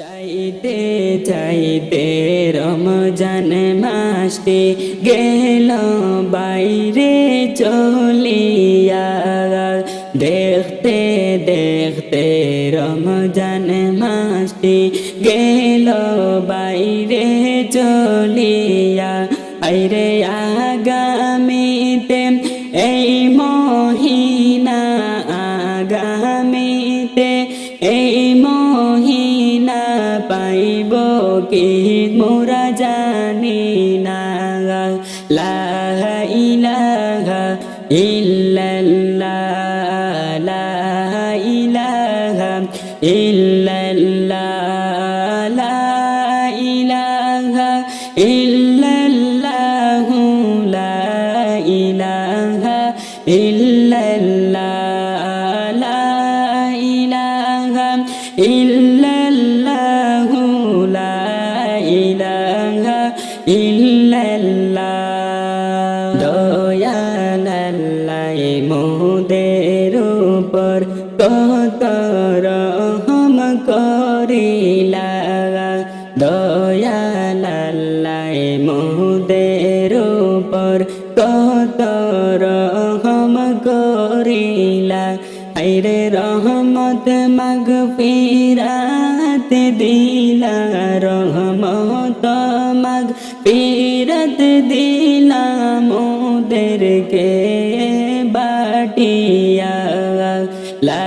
চাইতে চাইতে রমজান মাসটি গেল, বাইরে চলিয়া দেখতে দেখতে রমজান মাসটি গেল, বাইরে চলিয়া। আইরে আগামীতে এই মহিনা, আগামীতে এই মহিনা কি মোরা জানি না লাহ ইলাহা ইল্লাল্লাহ লা ইলাহা ইল্লাল্লাহ দয়ালাই মোদের উপর কত রহম করিলা। আইরে রহমত মাগ ফিরাত দিলা, রহমত মাগ ফিরত দিলা মোদেরকে বাটিয়া। লা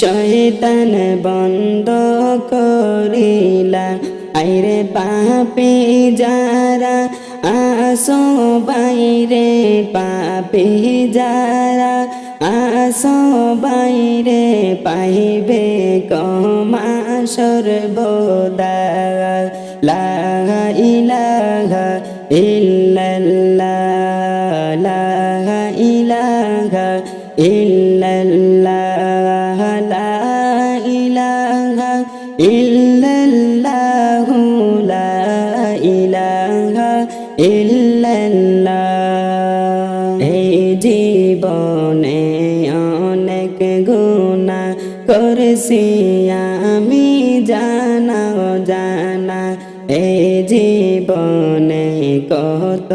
শয়তান বন্ধ করিলা। আইরে পাপি যারা, আসো বাইরে পাপি যারা, আসো বাইরে পাইবে কমা সর্বদা লা ইলাহা ইল্লাল্লাহ, লা ইলাহা ইল্লাল্লাহ। ইল্লাল্লাহ। এই জীবনে অনেক গুণা করেছি, আমি জানা জানা এই জীবনে কত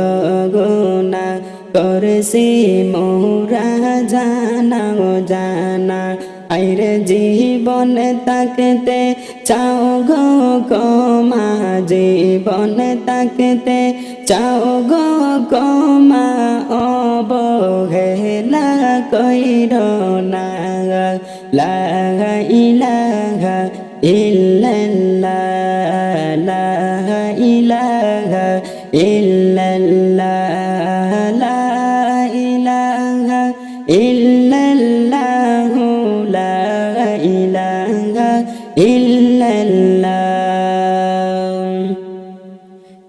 গুণা করেছি, মোরা জানা জানা আইরে জীবন তাকতে চাও গো কমা, জীবন তাকতে চাও গো কমা অবহেলা কইর না। লাগা ইলাহা ইল্লাল্লাহ লা ইলাহা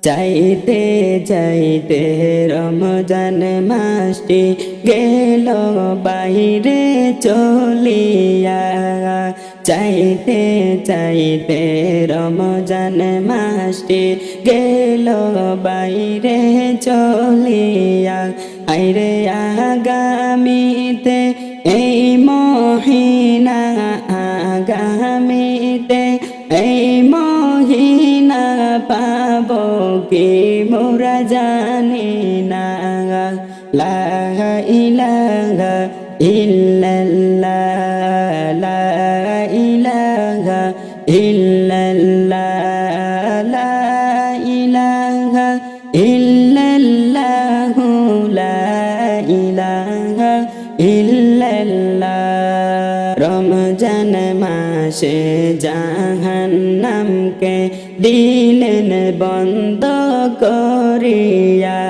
চাইতে চাইতে রমজান মাসটি গেল, বাইরে চলিয়া। চাইতে চাইতে রমজান মাসটি গেল, বাইরে চলিয়া। আইরে আগামীতে কি মোরা জানি না লা ইলাহা ইল্লাল্লাহ লা ইলাহা ইল্লাল্লাহ রমজান মাসে জাহান্নামকে দিলেন বন্ধ করিয়া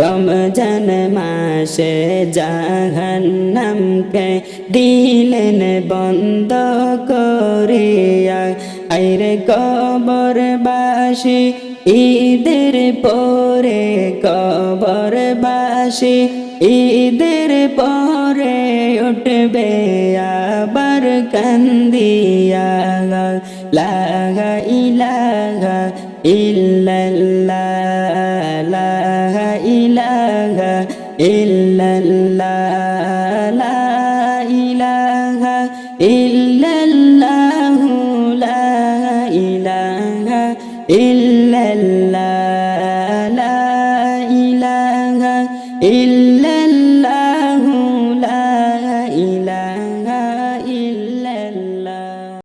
রমজান মাস জাহান্নামকে দিলেন বন্ধ করিয়া। আইরে কবরবাসী, ঈদের পরে কবরবাসী, ঈদের পরে উঠবে আবার কান্দিয়া। লাগা ইল্লাল্লাহ।